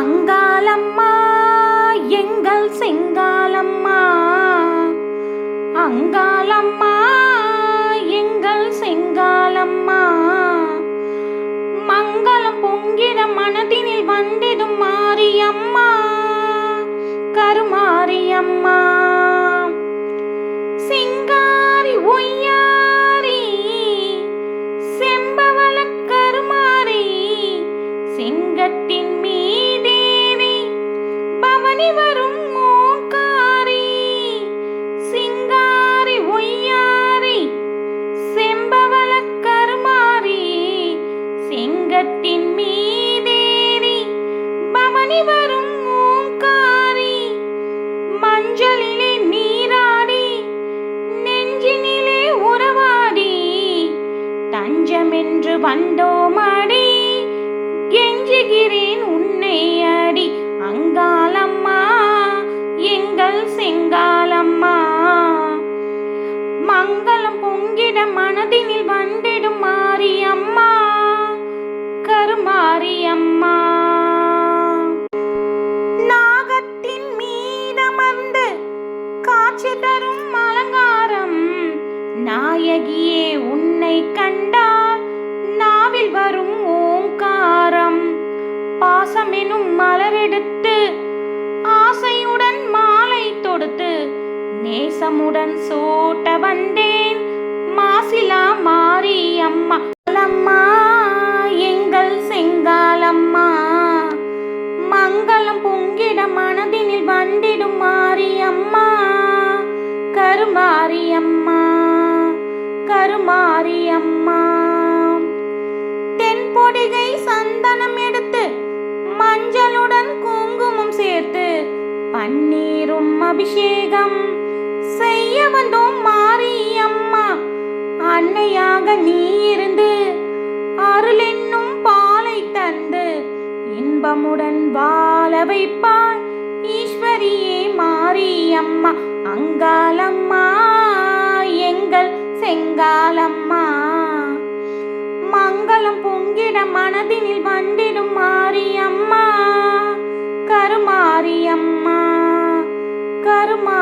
அங்காளம்மா எங்கள் செங்காலம்மா அங்காளம்மா எங்கள் செங்காலம்மா மங்களம் பொங்கிட மனதினில் வந்திடும் மாரியம்மா கருமாரியம்மா. வரும் ஓங்காரி சிங்காரி ஒய்யாரி செம்பவள கருமாரி சிங்கத்தின் மீதேறி பவனி வரும் ஓங்காரி மஞ்சளிலே நீராடி நெஞ்சினிலே உறவாடி தஞ்சமென்று வந்தோமடி கெஞ்சுகிறேன் உன்னை அடி அங்காளம்மா எங்கள் செங்காலம்மா. மங்களம் பொங்கிட மனதினில் வந்திடும் மாரியம்மா கருமாரியம்மா. நாகத்தின் மீதமர்ந்து காட்சி தரும் அலங்காரம் நாயகியே உன்னை கண்டால் நாவில் வரும் ஓங்காரம். பாசமெனும் மலரெடுத்து நேசமுடன் சூட்ட வந்தேன். மாசிலா மாரியம்மா அம்மா எங்கள் செங்காலம்மா மங்களம் பொங்கிட மனதினில் வந்திடும் மாரியம்மா கருமாரியம்மா கருமாரியம்மா. தென்பொடிகை சந்தனம் எடுத்து மஞ்சளுடன் குங்குமம் சேர்த்து பன்னீரும் அபிஷேகம் வந்தோம் மாறி அம்மா அன்னையாக நீ இருந்து அருள் என்னும் பாலை தந்து இன்பமுடன் வாழ வைப்பாய். ஈஸ்வரியே மாறி அம்மா அங்காலம்மா எங்கள் செங்காலம்மா மங்களம் பொங்கிட மனதினில் வந்திடும் மாரியம்மா கருமாரியம்மா கருமா